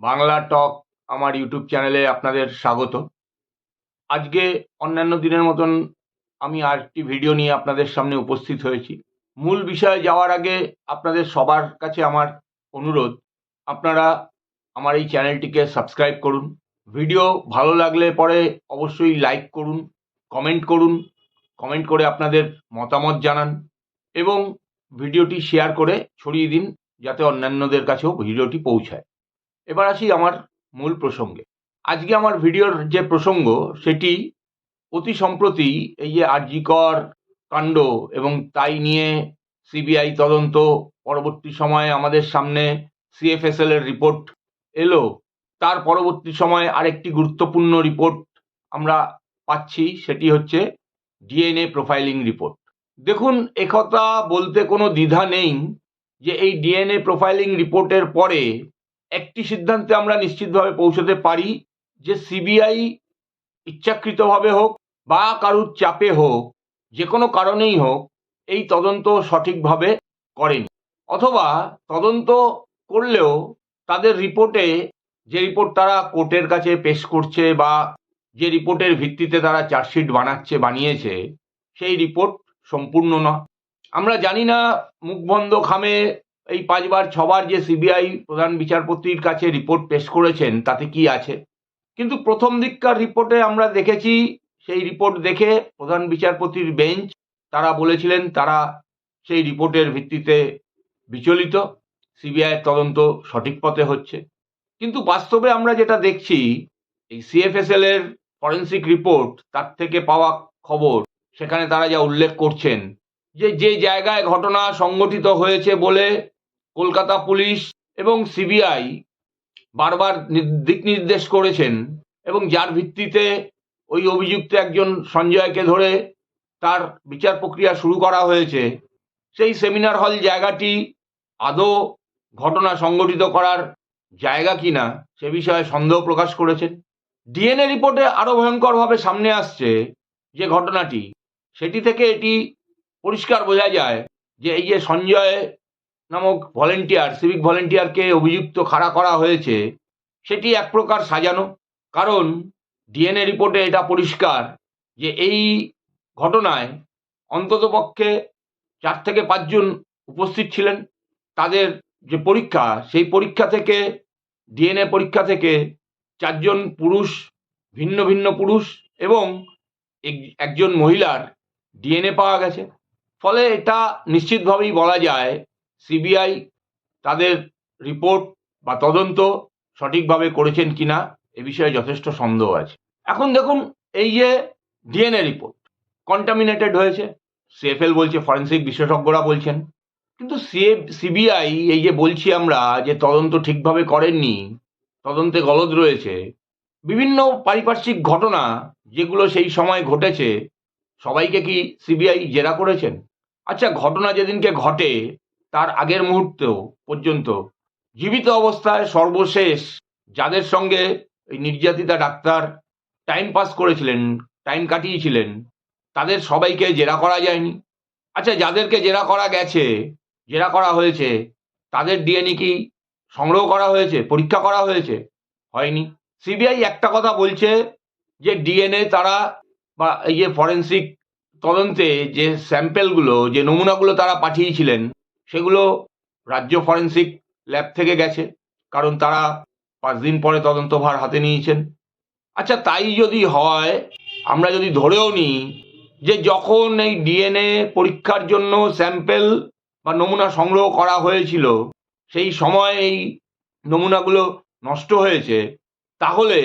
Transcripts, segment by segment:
বাংলা টক আমার ইউটিউব চ্যানেলে আপনাদের স্বাগত। আজকে অন্যান্য দিনের মতন আমি আরেকটি ভিডিও নিয়ে আপনাদের সামনে উপস্থিত হয়েছি। মূল বিষয়ে যাওয়ার আগে আপনাদের সবার কাছে আমার অনুরোধ, আপনারা আমার এই চ্যানেলটিকে সাবস্ক্রাইব করুন। ভিডিও ভালো লাগলে পরে অবশ্যই লাইক করুন, কমেন্ট করুন, কমেন্ট করে আপনাদের মতামত জানান এবং ভিডিওটি শেয়ার করে ছড়িয়ে দিন যাতে অন্যান্যদের কাছেও ভিডিওটি পৌঁছায়। এবার আসি আমার মূল প্রসঙ্গে। আজকে আমার ভিডিওর যে প্রসঙ্গ, সেটি অতি সম্প্রতি এই যে আরজিকর কাণ্ড এবং তাই নিয়ে সিবিআই তদন্ত পরবর্তী সময়ে আমাদের সামনে সিএফএসএল এর রিপোর্ট এলো। তার পরবর্তী সময়ে আরেকটি গুরুত্বপূর্ণ রিপোর্ট আমরা পাচ্ছি, সেটি হচ্ছে ডিএনএ প্রোফাইলিং রিপোর্ট। দেখুন, একথা বলতে কোনো দ্বিধা নেই যে এই ডিএনএ প্রোফাইলিং রিপোর্টের পরে একটি সিদ্ধান্তে আমরা নিশ্চিতভাবে পৌঁছতে পারি যে সিবিআই ইচ্ছাকৃতভাবে হোক বা কারুর চাপে হোক, যে কোনো কারণেই হোক, এই তদন্ত সঠিকভাবে করেনি। অথবা তদন্ত করলেও তাদের রিপোর্টে যে রিপোর্ট তারা কোর্টের কাছে পেশ করছে বা যে রিপোর্টের ভিত্তিতে তারা চার্জশিট বানাচ্ছে, বানিয়েছে, সেই রিপোর্ট সম্পূর্ণ না আমরা জানি না মুখবন্ধ খামে এই পাঁচবার, ছবার যে সিবিআই প্রধান বিচারপতির কাছে রিপোর্ট পেশ করেছেন, তাতে কি আছে? কিন্তু প্রথম দিককার রিপোর্টে আমরা দেখেছি, সেই রিপোর্ট দেখে প্রধান বিচারপতির বেঞ্চ, তারা বলেছিলেন তারা সেই রিপোর্টের ভিত্তিতে বিচলিত সিবিআইয়ের তদন্ত সঠিক পথে হচ্ছে। কিন্তু বাস্তবে আমরা যেটা দেখছি, এই সিএফএসএল এর ফরেন্সিক রিপোর্ট, তার থেকে পাওয়া খবর, সেখানে তারা যা উল্লেখ করছেন, যে যে জায়গায় ঘটনা সংগঠিত হয়েছে বলে কলকাতা পুলিশ এবং সিবিআই বারবার দিক নির্দেশ করেছেন এবং যার ভিত্তিতে ওই অভিযুক্ত একজন সঞ্জয়কে ধরে তার বিচার প্রক্রিয়া শুরু করা হয়েছে। সেই সেমিনার হল জায়গাটি আদৌ ঘটনা সংগঠিত করার জায়গা কিনা সে বিষয়ে সন্দেহ প্রকাশ করেছেন। ডিএনএ রিপোর্টে আরও ভয়ঙ্করভাবে সামনে আসছে যে ঘটনাটি। সেটি থেকে এটি পরিষ্কার বোঝা যায় যে এই যে সঞ্জয় নামক ভলেন্টিয়ার সিভিক ভলেন্টিয়ারকে অভিযুক্ত খাড়া করা হয়েছে, সেটি এক প্রকার সাজানো। কারণ ডিএনএ রিপোর্টে এটা পরিষ্কার যে এই ঘটনায় অন্ততপক্ষে চার থেকে পাঁচজন উপস্থিত ছিলেন। তাদের যে পরীক্ষা, সেই পরীক্ষা থেকে ডিএনএ পরীক্ষা থেকে চারজন পুরুষ, ভিন্ন ভিন্ন পুরুষ এবং এক- একজন মহিলার ডিএনএ পাওয়া গেছে। ফলে এটা নিশ্চিতভাবেই বলা যায় সিবিআই তাদের রিপোর্ট বা তদন্ত সঠিকভাবে করেছেন কিনা এ বিষয়ে যথেষ্ট সন্দেহ আছে। এখন দেখুন, এই যে ডিএনএ রিপোর্ট কন্টামিনেটেড হয়েছে। সিএফএল বলছে ফরেন্সিক বিশেষজ্ঞরা বলছেন। কিন্তু সিবিআই, এই যে বলছি আমরা যে তদন্ত ঠিকভাবে করেননি, তদন্তে গলদ রয়েছে, বিভিন্ন পারিপার্শ্বিক ঘটনা যেগুলো সেই সময় ঘটেছে, সবাইকে কি সিবিআই জেরা করেছেন? আচ্ছা ঘটনা যেদিনকে ঘটে তার আগের মুহূর্ত পর্যন্ত জীবিত অবস্থায় সর্বশেষ যাদের সঙ্গে ওই নির্যাতিতা ডাক্তার টাইম পাস করেছিলেন টাইম কাটিয়েছিলেন, তাদের সবাইকে জেরা করা যায়নি। আচ্ছা যাদেরকে জেরা করা গেছে, জেরা করা হয়েছে, তাদের ডিএনএ কি সংগ্রহ করা হয়েছে, পরীক্ষা করা হয়েছে? হয়নি। সিবিআই একটা কথা বলছে যে ডিএনএ তারা বা এই যে ফরেন্সিক তদন্তে যে স্যাম্পেলগুলো যে নমুনাগুলো তারা পাঠিয়েছিলেন সেগুলো রাজ্য ফরেন্সিক ল্যাব থেকে গেছে, কারণ তারা পাঁচ দিন পরে তদন্তভার হাতে নিয়েছেন। আচ্ছা তাই যদি হয়, আমরা যদি ধরেও নিই যে যখন এই ডিএনএ পরীক্ষার জন্য স্যাম্পেল বা নমুনা সংগ্রহ করা হয়েছিল, সেই সময় এই নমুনাগুলো নষ্ট হয়েছে, তাহলে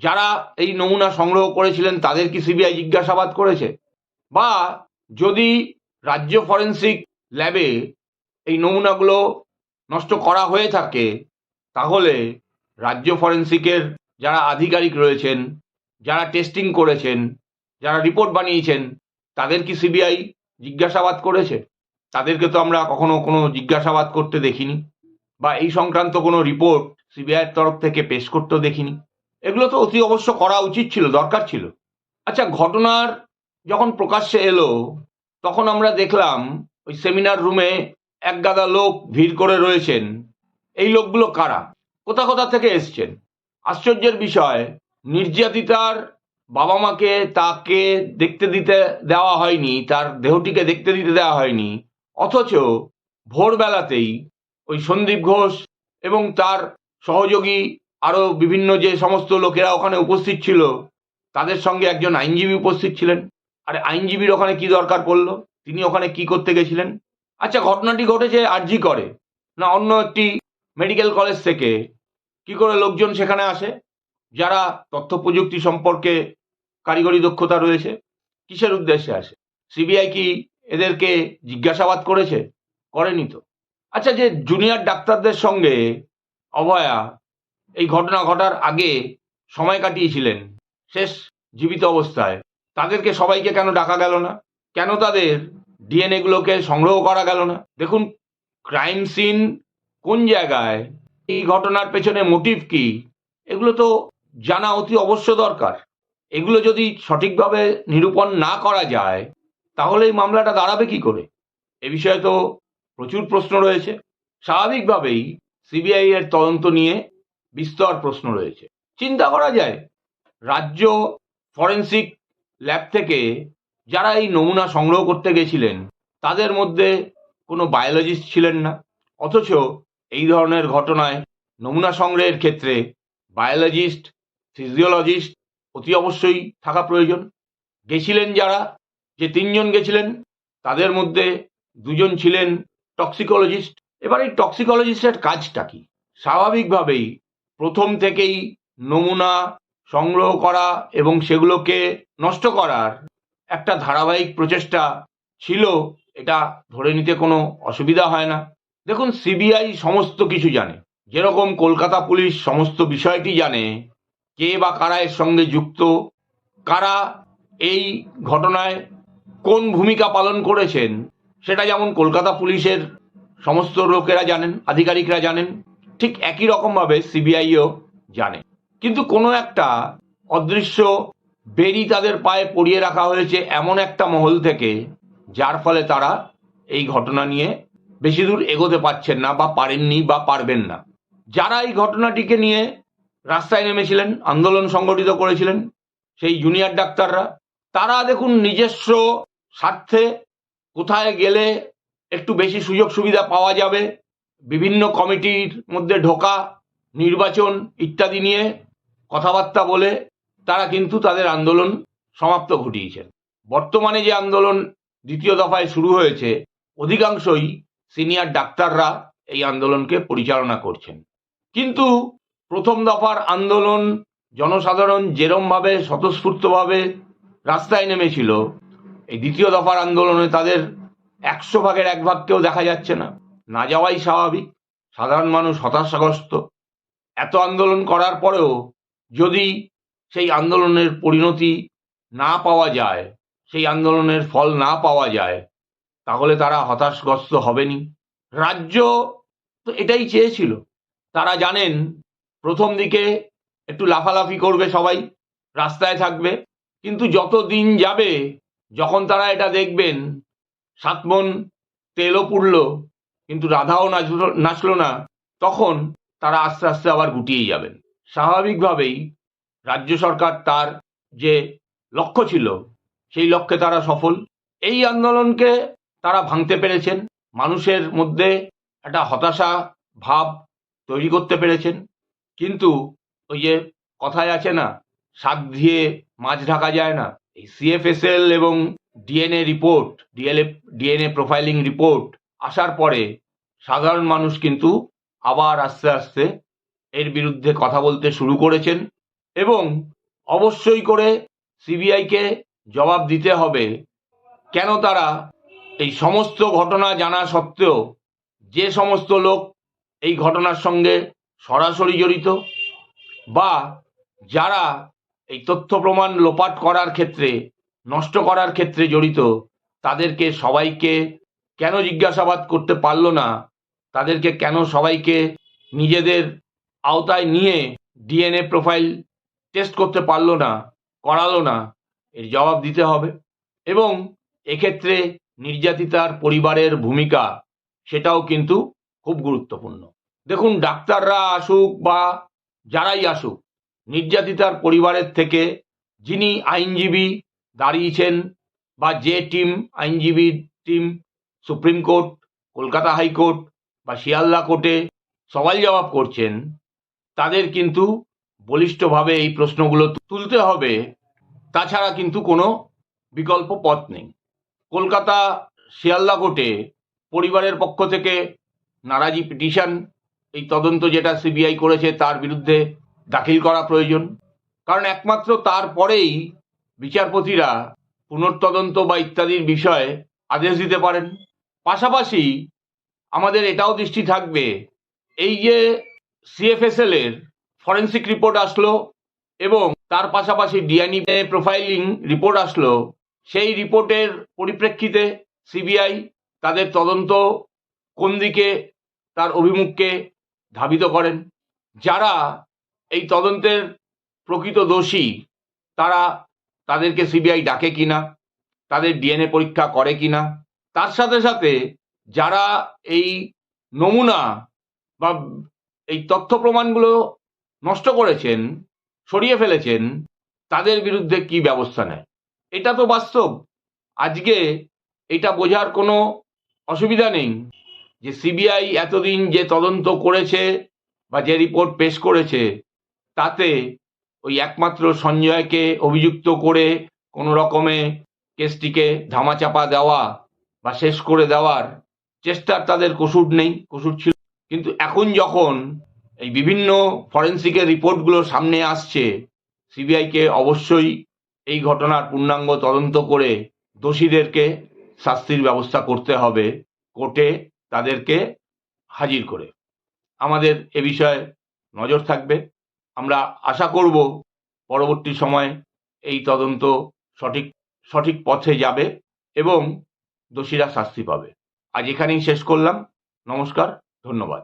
যারা এই নমুনা সংগ্রহ করেছিলেন, তাদের কি সিবিআই জিজ্ঞাসাবাদ করেছে? বা যদি রাজ্য ফরেন্সিক ল্যাবে এই নমুনাগুলো নষ্ট করা হয়ে থাকে, তাহলে রাজ্য ফরেন্সিকের যারা আধিকারিক রয়েছেন, যারা টেস্টিং করেছেন, যারা রিপোর্ট বানিয়েছেন, তাদের কি সিবিআই জিজ্ঞাসাবাদ করেছে? তাদেরকে তো আমরা কখনো কোনো জিজ্ঞাসাবাদ করতে দেখিনি বা এই সংক্রান্ত কোনো রিপোর্ট সিবিআইয়ের তরফ থেকে পেশ করতেও দেখিনি। এগুলো তো অতি অবশ্য করা উচিত ছিল, দরকার ছিল। আচ্ছা ঘটনার যখন প্রকাশ্যে এলো, তখন আমরা দেখলাম ওই সেমিনার রুমে এক গাদা লোক ভিড় করে রয়েছেন। এই লোকগুলো কারা? কোথা কোথা থেকে এসছেন? আশ্চর্যের বিষয়, নির্যাতিতার বাবা মাকে তাকে দেখতে দিতে দেওয়া হয়নি, তার দেহটিকে দেখতে দিতে দেওয়া হয়নি, অথচ ভোরবেলাতেই ওই সন্দীপ ঘোষ এবং তার সহযোগী আরও বিভিন্ন যে সমস্ত লোকেরা ওখানে উপস্থিত ছিল, তাদের সঙ্গে একজন আইনজীবী উপস্থিত ছিলেন। আর আইনজীবীর ওখানে কি দরকার পড়ল? তিনি ওখানে কি করতে গেছিলেন? আচ্ছা ঘটনাটি ঘটেছে আরজি করে। না, অন্য একটি মেডিকেল কলেজ থেকে। কি করে লোকজন সেখানে আসে? যারা তথ্য প্রযুক্তি সম্পর্কে কারিগরি দক্ষতা রয়েছে, কিসের উদ্দেশ্যে আসে? সিবিআই কি এদেরকে জিজ্ঞাসাবাদ করেছে? করেনি তো। আচ্ছা যে জুনিয়র ডাক্তারদের সঙ্গে অভয়া এই ঘটনা ঘটার আগে সময় কাটিয়েছিলেন, শেষ জীবিত অবস্থায়, তাদেরকে সবাইকে কেন ডাকা গেল না? কেন তাদের ডিএনএ গুলোকে সংগ্রহ করা গেল না। দেখুন ক্রাইম সিন কোন জায়গায়? এই ঘটনার পেছনে মোটিভ কি? এগুলো তো জানা অতি অবশ্য দরকার। এগুলো যদি সঠিকভাবে নিরূপণ না করা যায়, তাহলে এই মামলাটা দাঁড়াবে কি করে? এ বিষয়ে তো প্রচুর প্রশ্ন রয়েছে। স্বাভাবিকভাবেই সিবিআই এর তদন্ত নিয়ে বিস্তর প্রশ্ন রয়েছে। চিন্তা করা যায়, রাজ্য ফরেন্সিক ল্যাব থেকে যারা এই নমুনা সংগ্রহ করতে গেছিলেন, তাদের মধ্যে কোনো বায়োলজিস্ট ছিলেন না। অথচ এই ধরনের ঘটনায় নমুনা সংগ্রহের ক্ষেত্রে বায়োলজিস্ট ফিজিওলজিস্ট অতি অবশ্যই থাকা প্রয়োজন। গেছিলেন যারা, যে তিনজন গেছিলেন, তাদের মধ্যে দুজন ছিলেন টক্সিকোলজিস্ট এবার এই টক্সিকোলজিস্টের কাজটা কি? স্বাভাবিকভাবেই প্রথম থেকেই নমুনা সংগ্রহ করা এবং সেগুলোকে নষ্ট করার একটা ধারাবাহিক প্রচেষ্টা ছিল, এটা ধরে নিতে কোনো অসুবিধা হয় না। দেখুন, সিবিআই সমস্ত কিছু জানে। যেরকম কলকাতা পুলিশ সমস্ত বিষয়টি জানে, কে বা কারা এর সঙ্গে যুক্ত, কারা এই ঘটনায় কোন ভূমিকা পালন করেছেন, সেটা যেমন কলকাতা পুলিশের সমস্ত লোকেরা জানেন, আধিকারিকরা জানেন, ঠিক একই রকমভাবে সিবিআইও জানে। কিন্তু কোনো একটা অদৃশ্য বেরি তাদের পায়ে পড়িয়ে রাখা হয়েছে এমন একটা মহল থেকে, যার ফলে তারা এই ঘটনা নিয়ে বেশি দূর এগোতে পারছেন না বা পারেননি বা পারবেন না। যারা এই ঘটনাটিকে নিয়ে রাস্তায় নেমেছিলেন, আন্দোলন সংগঠিত করেছিলেন, সেই জুনিয়র ডাক্তাররা, তারা দেখুন নিজস্ব স্বার্থে কোথায় গেলে একটু বেশি সুযোগ সুবিধা পাওয়া যাবে, বিভিন্ন কমিটির মধ্যে ঢোকা, নির্বাচন ইত্যাদি নিয়ে কথাবার্তা বলে তারা কিন্তু তাদের আন্দোলন সমাপ্ত ঘটিয়েছেন। বর্তমানে যে আন্দোলন দ্বিতীয় দফায় শুরু হয়েছে, অধিকাংশই সিনিয়র ডাক্তাররা এই আন্দোলনকে পরিচালনা করছেন। কিন্তু প্রথম দফার আন্দোলন জনসাধারণ যেরমভাবে স্বতঃস্ফূর্তভাবে রাস্তায় নেমেছিল, এই দ্বিতীয় দফার আন্দোলনে তাদের একশো ভাগের এক ভাগকেও দেখা যাচ্ছে না। না যাওয়াই স্বাভাবিক। সাধারণ মানুষ হতাশাগ্রস্ত। এত আন্দোলন করার পরেও যদি সেই আন্দোলনের পরিণতি না পাওয়া যায়, সেই আন্দোলনের ফল না পাওয়া যায়, তাহলে তারা হতাশগ্রস্ত হবেনি। রাজ্য তো এটাই চেয়েছিল। তারা জানেন, প্রথম দিকে একটু লাফালাফি করবে সবাই, রাস্তায় থাকবে। কিন্তু যত দিন যাবে, যখন তারা এটা দেখবেন, সাত মন তেলও পুড়ল, কিন্তু রাধাও নাচলো না, তখন তারা আস্তে আস্তে আবার গুটিয়ে যাবেন। স্বাভাবিকভাবেই রাজ্য সরকার তার যে লক্ষ্য ছিল, সেই লক্ষ্যে তারা সফল। এই আন্দোলনকে তারা ভাঙতে পেরেছেন। মানুষের মধ্যে একটা হতাশা ভাব তৈরি করতে পেরেছেন। কিন্তু ওই যে কথায় আছে না, শাক দিয়ে মাছ ঢাকা যায় না। এই সিএফএসএল এবং DNA report DLA DNA profiling report আসার পরে সাধারণ মানুষ কিন্তু আবার আস্তে আস্তে এর বিরুদ্ধে কথা বলতে শুরু করেছেন। এবং অবশ্যই করে সিবিআইকে জবাব দিতে হবে। কেন তারা এই সমস্ত ঘটনা জানা সত্ত্বেও যে সমস্ত লোক এই ঘটনার সঙ্গে সরাসরি জড়িত বা যারা এই তথ্য প্রমাণ লোপাট করার ক্ষেত্রে, নষ্ট করার ক্ষেত্রে জড়িত, তাদেরকে সবাইকে কেন জিজ্ঞাসাবাদ করতে পারল না? তাদেরকে কেন সবাইকে নিজেদের আওতায় নিয়ে ডিএনএ প্রোফাইল টেস্ট করতে পারল না, করালো না, এর জবাব দিতে হবে। এবং এক্ষেত্রে নির্যাতিতার পরিবারের ভূমিকা সেটাও কিন্তু খুব গুরুত্বপূর্ণ। দেখুন, ডাক্তাররা আসুক বা যারাই আসুক, নির্যাতিতার পরিবারের থেকে যিনি আইনজীবী দাঁড়িয়েছেন বা যে টিম, আইনজীবী team, supreme court, Kolkata high court বা শিয়ালদা কোর্টে সওয়াল জবাব করছেন, তাদের কিন্তু বলিষ্ঠভাবে এই প্রশ্নগুলো তুলতে হবে, তাছাড়া কিন্তু কোনো বিকল্প পথ নেই। কলকাতা শিয়ালদা কোর্টে পরিবারের পক্ষ থেকে নারাজি পিটিশন, এই তদন্ত যেটা সিবিআই করেছে তার বিরুদ্ধে দাখিল করা প্রয়োজন। কারণ একমাত্র তারপরেই বিচারপতিরা পুনর্তদন্ত বা ইত্যাদির বিষয়ে আদেশ দিতে পারেন। পাশাপাশি আমাদের এটাও দৃষ্টি থাকবে, এই যে সিএফএসএল এর ফরেন্সিক রিপোর্ট আসলো এবং তার পাশাপাশি ডিএনই প্রোফাইলিং রিপোর্ট আসলো। সেই রিপোর্টের পরিপ্রেক্ষিতে সিবিআই তাদের তদন্ত কোন দিকে তার অভিমুখকে ধাবিত করেন। যারা এই তদন্তের প্রকৃত দোষী, তারা তাদেরকে সিবিআই ডাকে কিনা, তাদের ডিএনএ পরীক্ষা করে কিনা। তার সাথে সাথে যারা এই নমুনা বা এই তথ্য প্রমাণগুলো নষ্ট করেছেন, সরিয়ে ফেলেছেন, তাদের বিরুদ্ধে কি ব্যবস্থা নেয়? এটা তো বাস্তব। আজকে এটা বোঝার কোনো অসুবিধা নেই যে সিবিআই এতদিন যে তদন্ত করেছে বা যে রিপোর্ট পেশ করেছে, তাতে ওই একমাত্র সঞ্জয়কে অভিযুক্ত করে কোনো রকমে কেসটিকে ধামাচাপা দেওয়া বা শেষ করে দেওয়ার চেষ্টার তাদের কসুর নেই, কসুর ছিল। কিন্তু এখন যখন এই বিভিন্ন ফরেন্সিকের রিপোর্টগুলো সামনে আসছে। সিবিআইকে অবশ্যই এই ঘটনার পূর্ণাঙ্গ তদন্ত করে দোষীদেরকে শাস্তির ব্যবস্থা করতে হবে, কোর্টে তাদেরকে হাজির করে। আমাদের এ বিষয়ে নজর থাকবে। আমরা আশা করব পরবর্তী সময়ে এই তদন্ত সঠিক সঠিক পথে যাবে এবং দোষীরা শাস্তি পাবে। আজ এখানেই শেষ করলাম। নমস্কার, ধন্যবাদ।